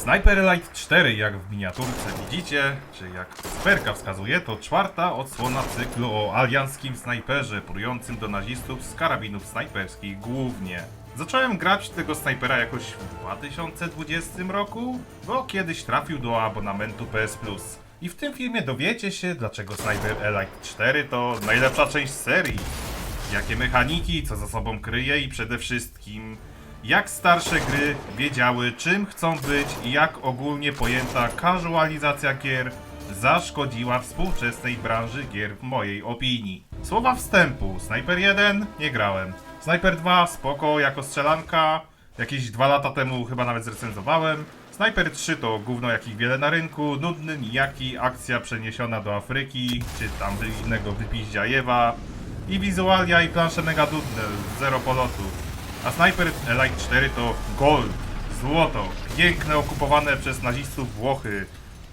Sniper Elite 4, jak w miniaturce widzicie, czy jak sperka wskazuje, to czwarta odsłona cyklu o alianckim snajperze porującym do nazistów z karabinów snajperskich głównie. Zacząłem grać tego snajpera jakoś w 2020 roku, bo kiedyś trafił do abonamentu PS Plus. I w tym filmie dowiecie się, dlaczego Sniper Elite 4 to najlepsza część serii, jakie mechaniki, co za sobą kryje i przede wszystkim jak starsze gry wiedziały czym chcą być i jak ogólnie pojęta casualizacja gier zaszkodziła współczesnej branży gier w mojej opinii. Słowa wstępu. Sniper 1 nie grałem. Sniper 2 spoko jako strzelanka. Jakieś dwa lata temu chyba nawet zrecenzowałem. Sniper 3 to gówno jakich wiele na rynku, nudny, nijaki, akcja przeniesiona do Afryki, czy tam innego wypiździajewa. I wizualia i plansze mega dudne, zero polotu. A Sniper Elite 4 to gold, złoto, piękne okupowane przez nazistów Włochy,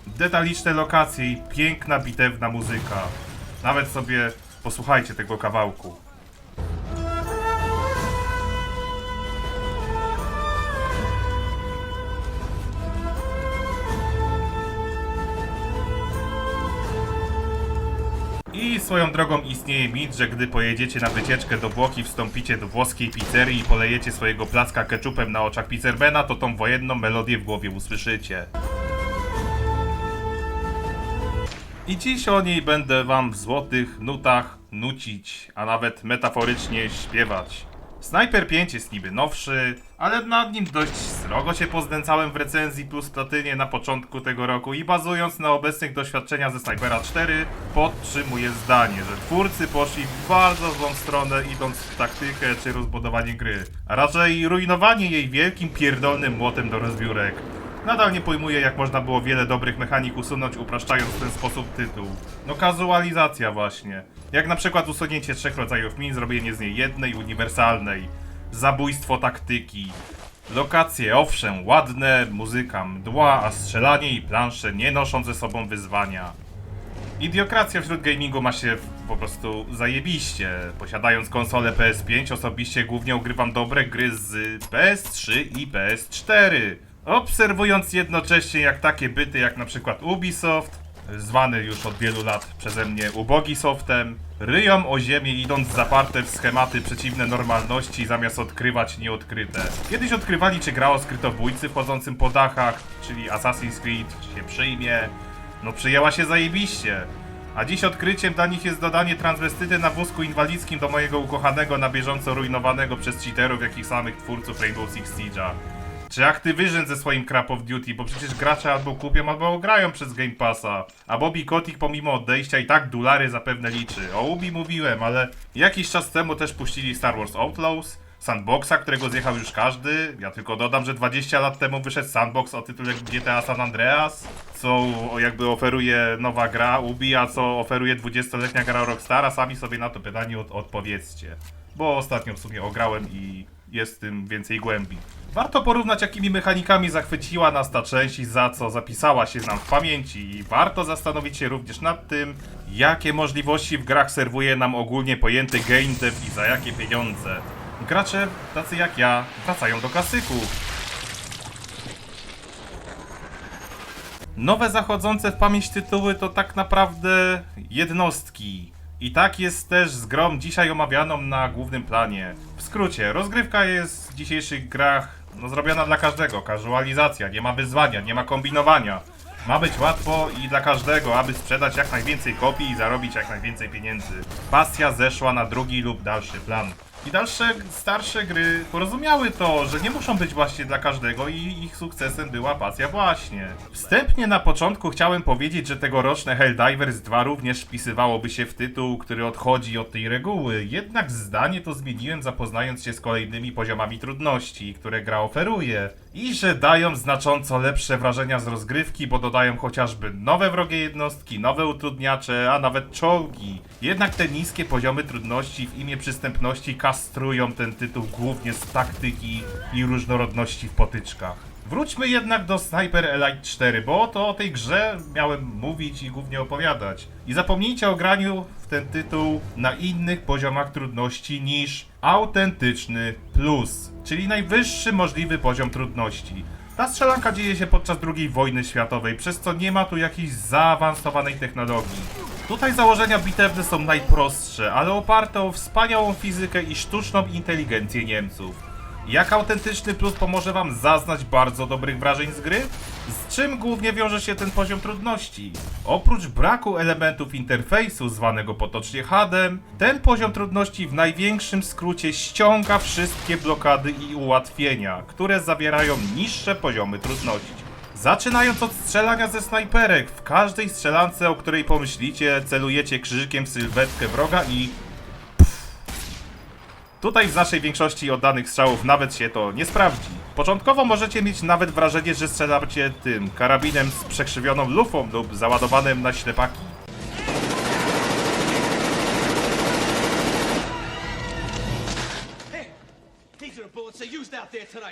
detaliczne lokacje i piękna bitewna muzyka. Nawet sobie posłuchajcie tego kawałku. Swoją drogą istnieje mit, że gdy pojedziecie na wycieczkę do Włoch i wstąpicie do włoskiej pizzerii i polejecie swojego placka keczupem na oczach pizzerbena, to tą wojenną melodię w głowie usłyszycie. I dziś o niej będę wam w złotych nutach nucić, a nawet metaforycznie śpiewać. Sniper 5 jest niby nowszy, ale nad nim dość srogo się poznęcałem w recenzji plus platynie na początku tego roku i bazując na obecnych doświadczeniach ze Snipera 4 podtrzymuję zdanie, że twórcy poszli w bardzo złą stronę idąc w taktykę czy rozbudowanie gry, a raczej rujnowanie jej wielkim pierdolnym młotem do rozbiórek. Nadal nie pojmuję, jak można było wiele dobrych mechanik usunąć, upraszczając w ten sposób tytuł. No kazualizacja właśnie. Jak na przykład usunięcie trzech rodzajów min, zrobienie z niej jednej, uniwersalnej. Zabójstwo taktyki. Lokacje, owszem, ładne, muzyka mdła, a strzelanie i plansze nie noszą ze sobą wyzwania. Idiokracja wśród gamingu ma się po prostu zajebiście. Posiadając konsolę PS5 osobiście głównie ogrywam dobre gry z PS3 i PS4. Obserwując jednocześnie jak takie byty jak na przykład Ubisoft, zwany już od wielu lat przeze mnie Ubogisoftem, ryją o ziemię idąc zaparte w schematy przeciwne normalności zamiast odkrywać nieodkryte. Kiedyś odkrywali czy grało skrytobójcy wchodzącym po dachach, czyli Assassin's Creed się przyjmie, no przyjęła się zajebiście. A dziś odkryciem dla nich jest dodanie transwestyty na wózku inwalidzkim do mojego ukochanego, na bieżąco rujnowanego przez cheaterów, jakich samych twórców Rainbow Six Siege'a. Czy Activision ze swoim Crap of Duty, bo przecież gracze albo kupią, albo grają przez Game Passa. A Bobby Kotick pomimo odejścia i tak dolary zapewne liczy. O Ubi mówiłem, ale jakiś czas temu też puścili Star Wars Outlaws, Sandboxa, którego zjechał już każdy. Ja tylko dodam, że 20 lat temu wyszedł Sandbox o tytule GTA San Andreas, co jakby oferuje nowa gra Ubi, a co oferuje 20-letnia gra Rockstara. Sami sobie na to pytanie od odpowiedzcie. Bo ostatnio w sumie ograłem i jest w tym więcej głębi. Warto porównać, jakimi mechanikami zachwyciła nas ta część i za co zapisała się nam w pamięci. I warto zastanowić się również nad tym, jakie możliwości w grach serwuje nam ogólnie pojęty game dev i za jakie pieniądze. Gracze, tacy jak ja, wracają do klasyków. Nowe zachodzące w pamięć tytuły to tak naprawdę jednostki. I tak jest też z grą dzisiaj omawianą na głównym planie. W skrócie, rozgrywka jest w dzisiejszych grach no, zrobiona dla każdego. Casualizacja, nie ma wyzwania, nie ma kombinowania. Ma być łatwo i dla każdego, aby sprzedać jak najwięcej kopii i zarobić jak najwięcej pieniędzy. Pasja zeszła na drugi lub dalszy plan. I dalsze, starsze gry porozumiały to, że nie muszą być właśnie dla każdego i ich sukcesem była pasja właśnie. Wstępnie na początku chciałem powiedzieć, że tegoroczne Helldivers 2 również wpisywałoby się w tytuł, który odchodzi od tej reguły, jednak zdanie to zmieniłem zapoznając się z kolejnymi poziomami trudności, które gra oferuje. I że dają znacząco lepsze wrażenia z rozgrywki, bo dodają chociażby nowe wrogie jednostki, nowe utrudniacze, a nawet czołgi. Jednak te niskie poziomy trudności w imię przystępności kastrują ten tytuł głównie z taktyki i różnorodności w potyczkach. Wróćmy jednak do Sniper Elite 4, bo oto o tej grze miałem mówić i głównie opowiadać. I zapomnijcie o graniu w ten tytuł na innych poziomach trudności niż autentyczny plus, czyli najwyższy możliwy poziom trudności. Ta strzelanka dzieje się podczas II wojny światowej, przez co nie ma tu jakiejś zaawansowanej technologii. Tutaj założenia bitewne są najprostsze, ale oparte o wspaniałą fizykę i sztuczną inteligencję Niemców. Jak autentyczny plus pomoże wam zaznać bardzo dobrych wrażeń z gry? Z czym głównie wiąże się ten poziom trudności? Oprócz braku elementów interfejsu, zwanego potocznie HUD-em, ten poziom trudności w największym skrócie ściąga wszystkie blokady i ułatwienia, które zawierają niższe poziomy trudności. Zaczynając od strzelania ze snajperek, w każdej strzelance, o której pomyślicie, celujecie krzyżykiem w sylwetkę wroga i Tutaj w naszej większości oddanych strzałów nawet się to nie sprawdzi. Początkowo możecie mieć nawet wrażenie, że strzelacie tym karabinem z przekrzywioną lufą lub załadowanym na ślepaki.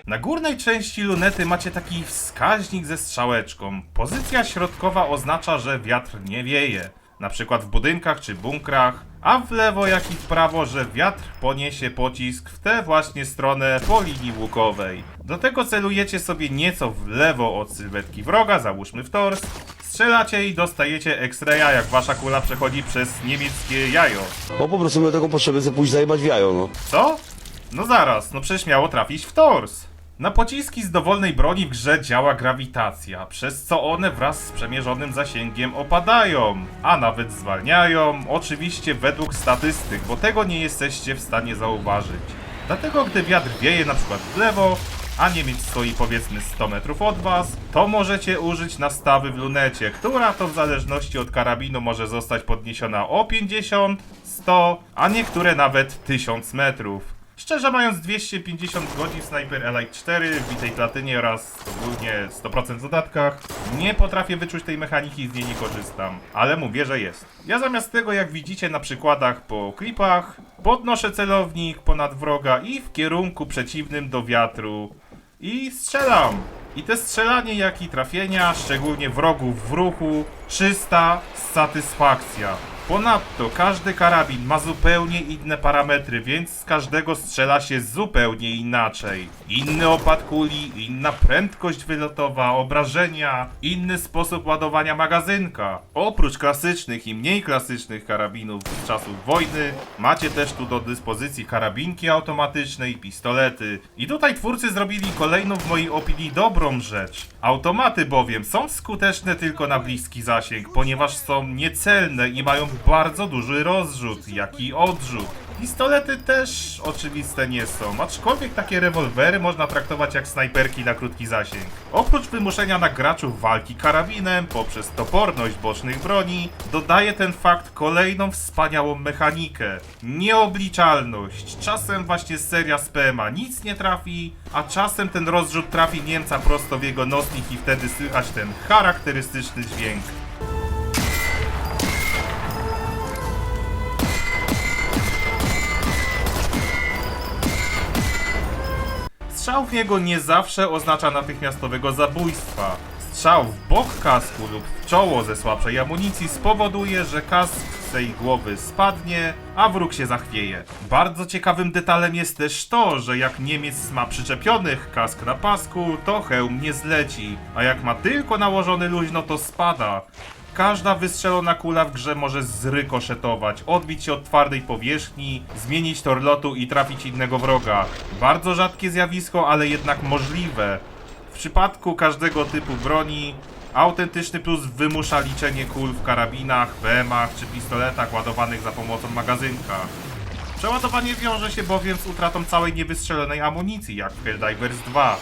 Na górnej części lunety macie taki wskaźnik ze strzałeczką. Pozycja środkowa oznacza, że wiatr nie wieje. Na przykład w budynkach czy bunkrach, a w lewo jak i w prawo, że wiatr poniesie pocisk w tę właśnie stronę po linii łukowej. Do tego celujecie sobie nieco w lewo od sylwetki wroga, załóżmy w tors, strzelacie i dostajecie X-raya, jak wasza kula przechodzi przez niemieckie jajo. Bo po prostu miał taką potrzebę, żeby pójść zajebać w jajo, no. Co? No zaraz, no przecież miało trafić w tors. Na pociski z dowolnej broni w grze działa grawitacja, przez co one wraz z przemierzonym zasięgiem opadają, a nawet zwalniają, oczywiście według statystyk, bo tego nie jesteście w stanie zauważyć. Dlatego gdy wiatr wieje na przykład w lewo, a Niemiec stoi powiedzmy 100 metrów od was, to możecie użyć nastawy w lunecie, która to w zależności od karabinu może zostać podniesiona o 50, 100, a niektóre nawet 1000 metrów. Szczerze mówiąc 250 godzin Sniper Elite 4 w bitej platynie oraz ogólnie 100% w dodatkach nie potrafię wyczuć tej mechaniki i z niej nie korzystam, ale mówię, że jest. Ja zamiast tego jak widzicie na przykładach po klipach podnoszę celownik ponad wroga i w kierunku przeciwnym do wiatru i strzelam. I te strzelanie jak i trafienia, szczególnie wrogów w ruchu, czysta satysfakcja. Ponadto każdy karabin ma zupełnie inne parametry, więc z każdego strzela się zupełnie inaczej. Inny opad kuli, inna prędkość wylotowa, obrażenia, inny sposób ładowania magazynka. Oprócz klasycznych i mniej klasycznych karabinów z czasów wojny, macie też tu do dyspozycji karabinki automatyczne i pistolety. I tutaj twórcy zrobili kolejną w mojej opinii dobrą rzecz. Automaty bowiem są skuteczne tylko na bliski zasięg, ponieważ są niecelne i mają bardzo duży rozrzut, jak i odrzut. Pistolety też oczywiste nie są, aczkolwiek takie rewolwery można traktować jak snajperki na krótki zasięg. Oprócz wymuszenia na graczów walki karabinem poprzez toporność bocznych broni, dodaje ten fakt kolejną wspaniałą mechanikę. Nieobliczalność. Czasem właśnie seria z PMA nic nie trafi, a czasem ten rozrzut trafi Niemca prosto w jego nosnik i wtedy słychać ten charakterystyczny dźwięk. Strzał w niego nie zawsze oznacza natychmiastowego zabójstwa. Strzał w bok kasku lub w czoło ze słabszej amunicji spowoduje, że kask z tej głowy spadnie, a wróg się zachwieje. Bardzo ciekawym detalem jest też to, że jak Niemiec ma przyczepionych kask na pasku, to hełm nie zleci, a jak ma tylko nałożony luźno, to spada. Każda wystrzelona kula w grze może zrykoszetować, odbić się od twardej powierzchni, zmienić tor lotu i trafić innego wroga. Bardzo rzadkie zjawisko, ale jednak możliwe. W przypadku każdego typu broni, autentyczny plus wymusza liczenie kul w karabinach, BM-ach czy pistoletach ładowanych za pomocą magazynka. Przeładowanie wiąże się bowiem z utratą całej niewystrzelonej amunicji, jak w Helldivers 2.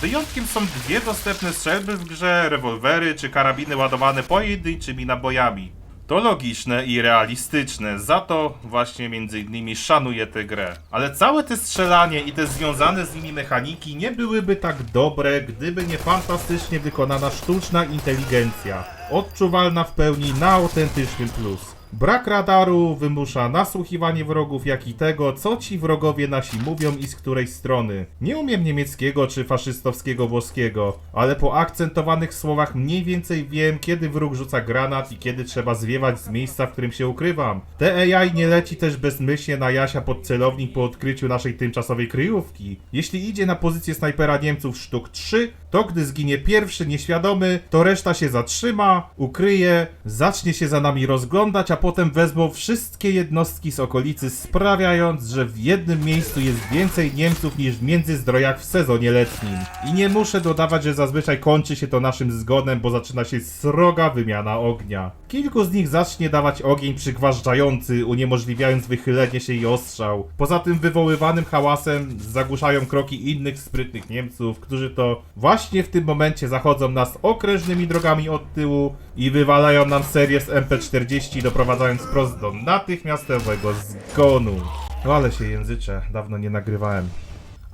Wyjątkiem są dwie dostępne strzelby w grze, rewolwery czy karabiny ładowane pojedynczymi nabojami. To logiczne i realistyczne, za to właśnie między innymi szanuję tę grę. Ale całe te strzelanie i te związane z nimi mechaniki nie byłyby tak dobre, gdyby nie fantastycznie wykonana sztuczna inteligencja, odczuwalna w pełni na autentycznym plus. Brak radaru wymusza nasłuchiwanie wrogów, jak i tego, co ci wrogowie nasi mówią i z której strony. Nie umiem niemieckiego czy faszystowskiego włoskiego, ale po akcentowanych słowach mniej więcej wiem, kiedy wróg rzuca granat i kiedy trzeba zwiewać z miejsca, w którym się ukrywam. Te AI nie leci też bezmyślnie na Jasia pod celownik po odkryciu naszej tymczasowej kryjówki. Jeśli idzie na pozycję snajpera Niemców sztuk 3, To gdy zginie pierwszy nieświadomy, to reszta się zatrzyma, ukryje, zacznie się za nami rozglądać, a potem wezmą wszystkie jednostki z okolicy, sprawiając, że w jednym miejscu jest więcej Niemców niż w Międzyzdrojach w sezonie letnim. I nie muszę dodawać, że zazwyczaj kończy się to naszym zgonem, bo zaczyna się sroga wymiana ognia. Kilku z nich zacznie dawać ogień przygważdżający, uniemożliwiając wychylenie się i ostrzał. Poza tym wywoływanym hałasem zagłuszają kroki innych sprytnych Niemców, którzy to właśnie w tym momencie zachodzą nas okrężnymi drogami od tyłu i wywalają nam serię z MP40, doprowadzając wprost do natychmiastowego zgonu. No ale się języczę, dawno nie nagrywałem.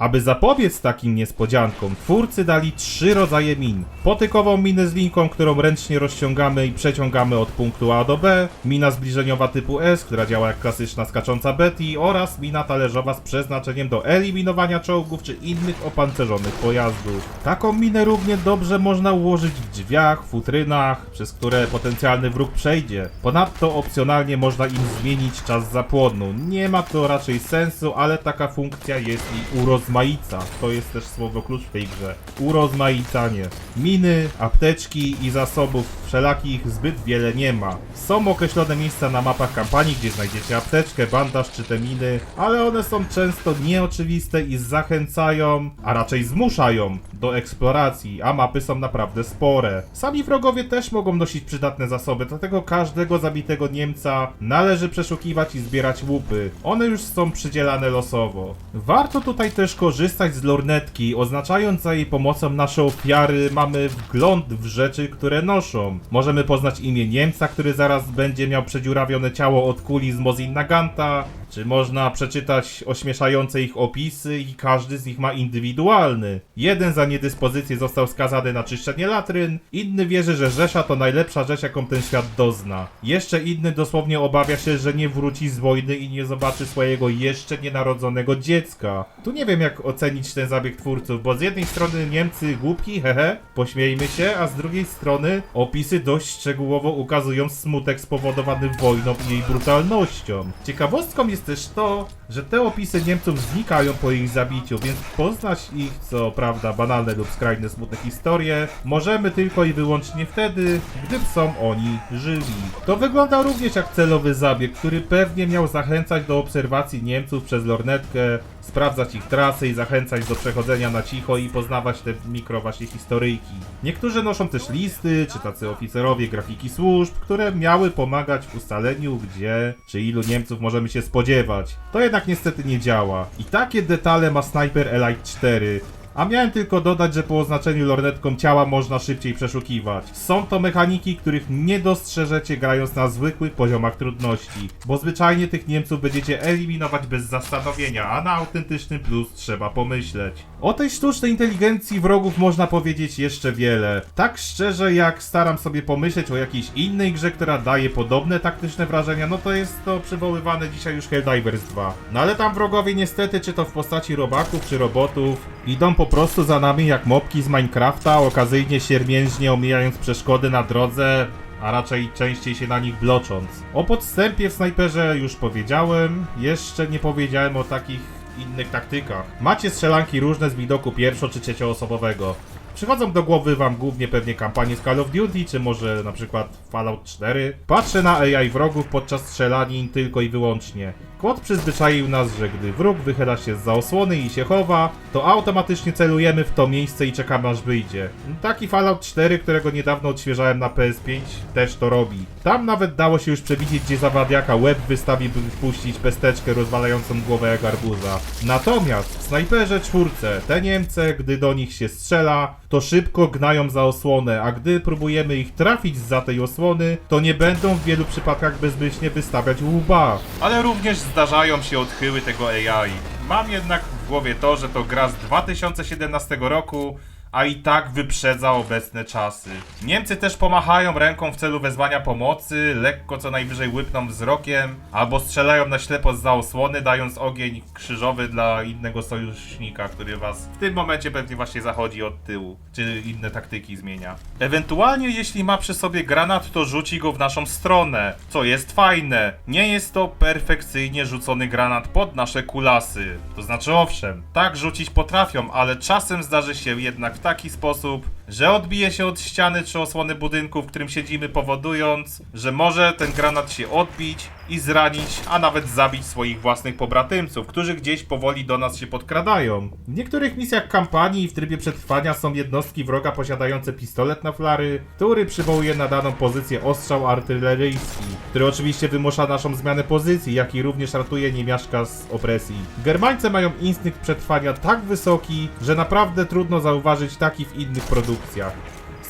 Aby zapobiec takim niespodziankom, twórcy dali trzy rodzaje min. Potykową minę z linką, którą ręcznie rozciągamy i przeciągamy od punktu A do B, mina zbliżeniowa typu S, która działa jak klasyczna skacząca Betty oraz mina talerzowa z przeznaczeniem do eliminowania czołgów czy innych opancerzonych pojazdów. Taką minę równie dobrze można ułożyć w drzwiach, futrynach, przez które potencjalny wróg przejdzie. Ponadto opcjonalnie można im zmienić czas zapłonu. Nie ma to raczej sensu, ale taka funkcja jest i urozmaica. To jest też słowo klucz w tej grze. Urozmaicanie. Miny, apteczki i zasobów wszelakich zbyt wiele nie ma. Są określone miejsca na mapach kampanii, gdzie znajdziecie apteczkę, bandaż czy te miny, ale one są często nieoczywiste i zachęcają, a raczej zmuszają do eksploracji, a mapy są naprawdę spore. Sami wrogowie też mogą nosić przydatne zasoby, dlatego każdego zabitego Niemca należy przeszukiwać i zbierać łupy. One już są przydzielane losowo. Warto tutaj też korzystać z lornetki, oznaczając za jej pomocą nasze ofiary mamy wgląd w rzeczy, które noszą. Możemy poznać imię Niemca, który zaraz będzie miał przedziurawione ciało od kuli z Mozin Naganta, czy można przeczytać ośmieszające ich opisy i każdy z nich ma indywidualny. Jeden za niedyspozycję został skazany na czyszczenie latryn, inny wierzy, że Rzesza to najlepsza rzecz, jaką ten świat dozna. Jeszcze inny dosłownie obawia się, że nie wróci z wojny i nie zobaczy swojego jeszcze nienarodzonego dziecka. Tu nie wiem jak ocenić ten zabieg twórców, bo z jednej strony Niemcy głupki, hehe, pośmiejmy się, a z drugiej strony opisy dość szczegółowo ukazują smutek spowodowany wojną i jej brutalnością. Ciekawostką jest też to, że te opisy Niemców znikają po ich zabiciu, więc poznać ich, co prawda banalne lub skrajnie smutne historie, możemy tylko i wyłącznie wtedy, gdy są oni żywi. To wygląda również jak celowy zabieg, który pewnie miał zachęcać do obserwacji Niemców przez lornetkę, sprawdzać ich trasy i zachęcać do przechodzenia na cicho i poznawać te mikro właśnie historyjki. Niektórzy noszą też listy, czy tacy oficerowie grafiki służb, które miały pomagać w ustaleniu gdzie, czy ilu Niemców możemy się spodziewać. To jednak niestety nie działa. I takie detale ma Sniper Elite 4, a miałem tylko dodać, że po oznaczeniu lornetką ciała można szybciej przeszukiwać. Są to mechaniki, których nie dostrzeżecie grając na zwykłych poziomach trudności, bo zwyczajnie tych Niemców będziecie eliminować bez zastanowienia, a na autentyczny plus trzeba pomyśleć. O tej sztucznej inteligencji wrogów można powiedzieć jeszcze wiele. Tak szczerze, jak staram sobie pomyśleć o jakiejś innej grze, która daje podobne taktyczne wrażenia, no to jest to przywoływane dzisiaj już Helldivers 2. No ale tam wrogowie niestety, czy to w postaci robaków, czy robotów, idą po prostu za nami jak mopki z Minecrafta, okazyjnie siermiężnie omijając przeszkody na drodze, a raczej częściej się na nich blocząc. O podstępie w snajperze już powiedziałem, jeszcze nie powiedziałem o takich innych taktykach. Macie strzelanki różne z widoku pierwszo czy trzecioosobowego. Przychodzą do głowy wam głównie pewnie kampanie z Call of Duty, czy może na przykład Fallout 4. Patrzę na AI wrogów podczas strzelanin tylko i wyłącznie. Kłod przyzwyczaił nas, że gdy wróg wychyla się z osłony i się chowa, to automatycznie celujemy w to miejsce i czekamy aż wyjdzie. Taki Fallout 4, którego niedawno odświeżałem na PS5, też to robi. Tam nawet dało się już przewidzieć, gdzie zawadiaka łeb wystawi, by wypuścić pesteczkę rozwalającą głowę jak arbuza. Natomiast w snajperze czwórce, te Niemce, gdy do nich się strzela, to szybko gnają za osłonę, a gdy próbujemy ich trafić za tej osłony, to nie będą w wielu przypadkach bezmyślnie wystawiać łba. Ale również zdarzają się odchyły tego AI. Mam jednak w głowie to, że to gra z 2017 roku, a i tak wyprzedza obecne czasy. Niemcy też pomachają ręką w celu wezwania pomocy, lekko co najwyżej łypną wzrokiem, albo strzelają na ślepo z osłony, dając ogień krzyżowy dla innego sojusznika, który was w tym momencie pewnie właśnie zachodzi od tyłu, czy inne taktyki zmienia. Ewentualnie jeśli ma przy sobie granat, to rzuci go w naszą stronę, co jest fajne. Nie jest to perfekcyjnie rzucony granat pod nasze kulasy. To znaczy owszem, tak rzucić potrafią, ale czasem zdarzy się jednak w taki sposób, że odbije się od ściany czy osłony budynku, w którym siedzimy, powodując, że może ten granat się odbić i zranić, a nawet zabić swoich własnych pobratymców, którzy gdzieś powoli do nas się podkradają. W niektórych misjach kampanii w trybie przetrwania są jednostki wroga posiadające pistolet na flary, który przywołuje na daną pozycję ostrzał artyleryjski, który oczywiście wymusza naszą zmianę pozycji, jak i również ratuje niemiaszka z opresji. Germańce mają instynkt przetrwania tak wysoki, że naprawdę trudno zauważyć taki w innych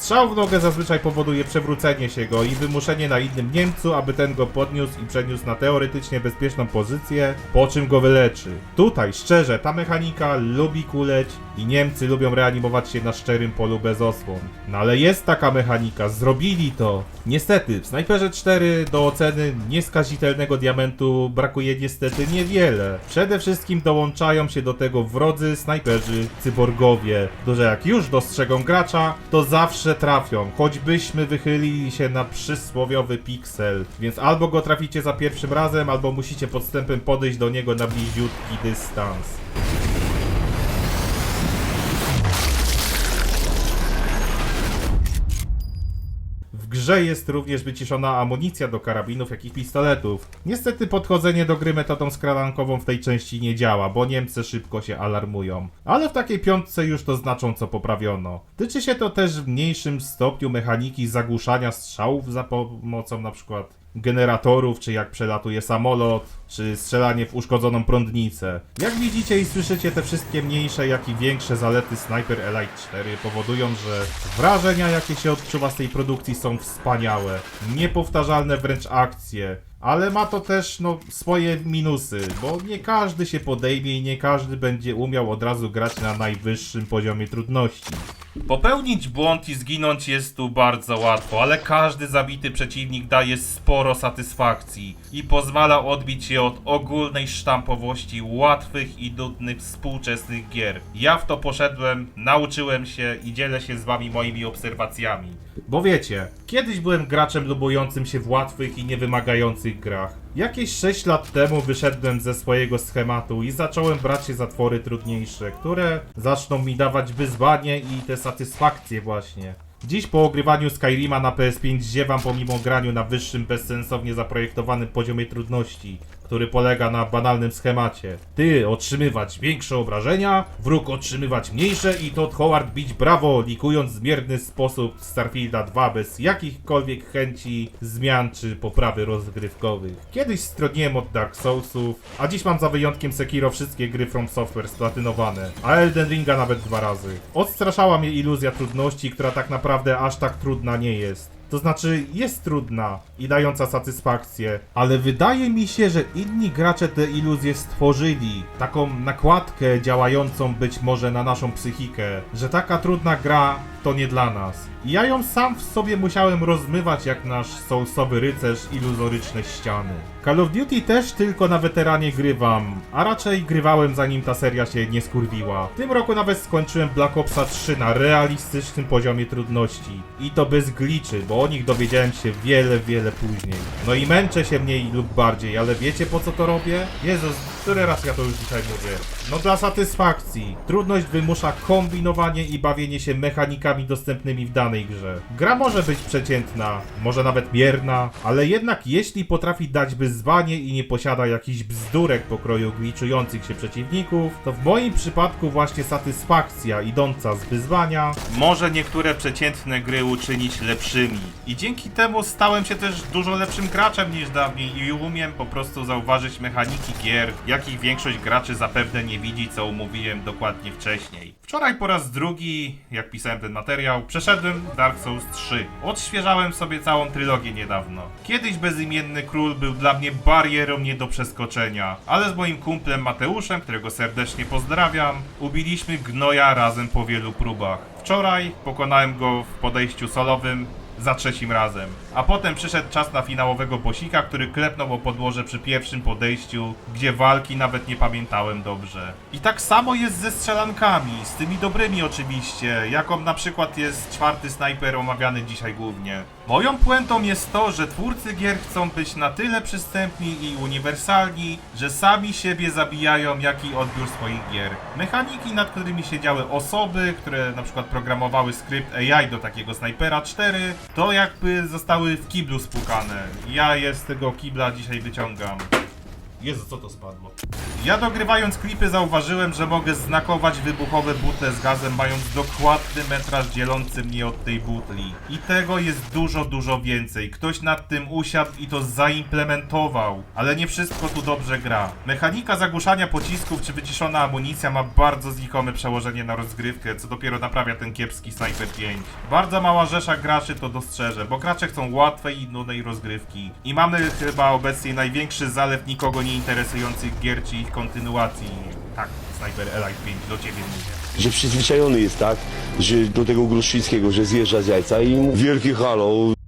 Strzał w nogę zazwyczaj powoduje przewrócenie się go i wymuszenie na innym Niemcu, aby ten go podniósł i przeniósł na teoretycznie bezpieczną pozycję, po czym go wyleczy. Tutaj, szczerze, ta mechanika lubi kuleć i Niemcy lubią reanimować się na szczerym polu bez osłon. No ale jest taka mechanika, zrobili to. Niestety, w Snajperze 4 do oceny nieskazitelnego diamentu brakuje niestety niewiele. Przede wszystkim dołączają się do tego wrodzy snajperzy, cyborgowie, którzy jak już dostrzegą gracza, to zawsze trafią, choćbyśmy wychylili się na przysłowiowy piksel. Więc albo go traficie za pierwszym razem, albo musicie podstępem podejść do niego na bliziutki dystans. Grze jest również wyciszona amunicja do karabinów, jak i pistoletów. Niestety podchodzenie do gry metodą skradankową w tej części nie działa, bo Niemcy szybko się alarmują. Ale w takiej piątce już to znaczą, co poprawiono. Tyczy się to też w mniejszym stopniu mechaniki zagłuszania strzałów za pomocą przykład generatorów, czy jak przelatuje samolot, czy strzelanie w uszkodzoną prądnicę. Jak widzicie i słyszycie, te wszystkie mniejsze, jak i większe zalety Sniper Elite 4 powodują, że wrażenia, jakie się odczuwa z tej produkcji są wspaniałe. Niepowtarzalne wręcz akcje. Ale ma to też no, swoje minusy, bo nie każdy się podejmie i nie każdy będzie umiał od razu grać na najwyższym poziomie trudności. Popełnić błąd i zginąć jest tu bardzo łatwo, ale każdy zabity przeciwnik daje sporo satysfakcji i pozwala odbić się od ogólnej sztampowości łatwych i nudnych współczesnych gier. Ja w to poszedłem, nauczyłem się i dzielę się z wami moimi obserwacjami. Bo wiecie, kiedyś byłem graczem lubującym się w łatwych i niewymagających grach. Jakieś 6 lat temu wyszedłem ze swojego schematu i zacząłem brać się za twory trudniejsze, które zaczną mi dawać wyzwanie i te satysfakcje właśnie. Dziś po ogrywaniu Skyrima na PS5 ziewam pomimo graniu na wyższym, bezsensownie zaprojektowanym poziomie trudności, który polega na banalnym schemacie. Ty otrzymywać większe obrażenia, wróg otrzymywać mniejsze i Todd Howard bić brawo, likując zmierny sposób Starfielda 2 bez jakichkolwiek chęci zmian czy poprawy rozgrywkowych. Kiedyś stroniłem od Dark Soulsów, a dziś mam za wyjątkiem Sekiro wszystkie gry From Software splatynowane, a Elden Ringa nawet dwa razy. Odstraszała mnie iluzja trudności, która tak naprawdę aż tak trudna nie jest. To znaczy, jest trudna i dająca satysfakcję, ale wydaje mi się, że inni gracze te iluzje stworzyli. Taką nakładkę działającą być może na naszą psychikę, że taka trudna gra to nie dla nas. I ja ją sam w sobie musiałem rozmywać jak nasz soulsowy rycerz iluzoryczne ściany. Call of Duty też tylko na weteranie grywam, a raczej grywałem zanim ta seria się nie skurwiła. W tym roku nawet skończyłem Black Opsa 3 na realistycznym poziomie trudności. I to bez gliczy, bo o nich dowiedziałem się wiele, wiele później. No i męczę się mniej lub bardziej, ale wiecie po co to robię? Jezus, który raz ja to już dzisiaj mówię? No dla satysfakcji. Trudność wymusza kombinowanie i bawienie się mechanikami dostępnymi w danej grze. Gra może być przeciętna, może nawet mierna, ale jednak jeśli potrafi dać wyzwanie i nie posiada jakichś bzdurek pokroju gliczujących się przeciwników, to w moim przypadku właśnie satysfakcja idąca z wyzwania może niektóre przeciętne gry uczynić lepszymi. I dzięki temu stałem się też dużo lepszym graczem niż dawniej i umiem po prostu zauważyć mechaniki gier, jakich większość graczy zapewne nie widzi, co umówiłem dokładnie wcześniej. Wczoraj po raz drugi, jak pisałem ten materiał, przeszedłem Dark Souls 3. Odświeżałem sobie całą trylogię niedawno. Kiedyś bezimienny król był dla mnie barierą nie do przeskoczenia, ale z moim kumplem Mateuszem, którego serdecznie pozdrawiam, ubiliśmy gnoja razem po wielu próbach. Wczoraj pokonałem go w podejściu solowym za trzecim razem. A potem przyszedł czas na finałowego bosika, który klepnął o podłoże przy pierwszym podejściu, gdzie walki nawet nie pamiętałem dobrze. I tak samo jest ze strzelankami, z tymi dobrymi oczywiście, jaką na przykład jest czwarty snajper omawiany dzisiaj głównie. Moją puentą jest to, że twórcy gier chcą być na tyle przystępni i uniwersalni, że sami siebie zabijają, jak i odbiór swoich gier. Mechaniki, nad którymi siedziały osoby, które na przykład programowały skrypt AI do takiego Snipera 4, to jakby zostały w kiblu spłukane. Ja je z tego kibla dzisiaj wyciągam. Jezu, co to spadło? Ja dogrywając klipy zauważyłem, że mogę znakować wybuchowe butle z gazem, mając dokładny metraż dzielący mnie od tej butli. I tego jest dużo, dużo więcej. Ktoś nad tym usiadł i to zaimplementował. Ale nie wszystko tu dobrze gra. Mechanika zagłuszania pocisków czy wyciszona amunicja ma bardzo znikome przełożenie na rozgrywkę, co dopiero naprawia ten kiepski Sniper 5. Bardzo mała rzesza graczy to dostrzeże, bo gracze chcą łatwej i nudnej rozgrywki. I mamy chyba obecnie największy zalew nikogo nie interesujących gier czy ich kontynuacji. Tak, Sniper Elite 5 do ciebie mówię. Że przyzwyczajony jest, tak? Że do tego Gruszczyńskiego, że zjeżdża z jajca i mu wielkie halo.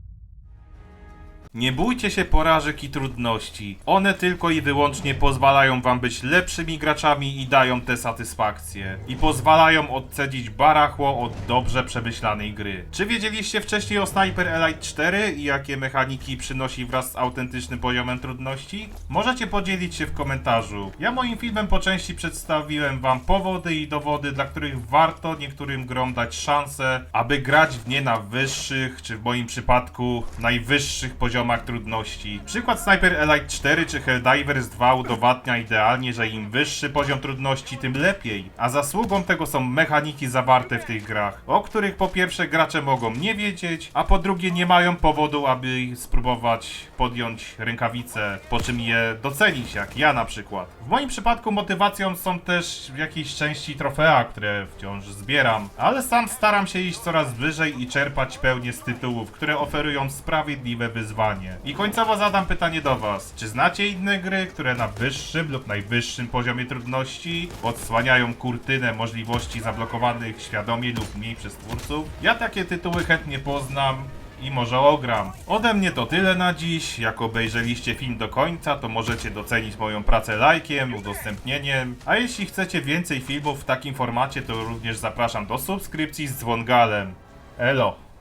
Nie bójcie się porażek i trudności. One tylko i wyłącznie pozwalają wam być lepszymi graczami i dają tę satysfakcję. I pozwalają odcedzić barachło od dobrze przemyślanej gry. Czy wiedzieliście wcześniej o Sniper Elite 4 i jakie mechaniki przynosi wraz z autentycznym poziomem trudności? Możecie podzielić się w komentarzu. Ja moim filmem po części przedstawiłem wam powody i dowody, dla których warto niektórym grom dać szansę, aby grać w nie na wyższych, czy w moim przypadku najwyższych poziomach trudności. Przykład Sniper Elite 4 czy Helldivers 2 udowadnia idealnie, że im wyższy poziom trudności, tym lepiej. A zasługą tego są mechaniki zawarte w tych grach, o których po pierwsze gracze mogą nie wiedzieć, a po drugie nie mają powodu, aby spróbować podjąć rękawice, po czym je docenić, jak ja na przykład. W moim przypadku motywacją są też w jakiejś części trofea, które wciąż zbieram, ale sam staram się iść coraz wyżej i czerpać pełnię z tytułów, które oferują sprawiedliwe wyzwanie. I końcowo zadam pytanie do Was. Czy znacie inne gry, które na wyższym lub najwyższym poziomie trudności odsłaniają kurtynę możliwości zablokowanych świadomie lub mniej przez twórców? Ja takie tytuły chętnie poznam i może ogram. Ode mnie to tyle na dziś. Jak obejrzeliście film do końca, to możecie docenić moją pracę lajkiem, udostępnieniem. A jeśli chcecie więcej filmów w takim formacie, to również zapraszam do subskrypcji z dzwongalem. Elo!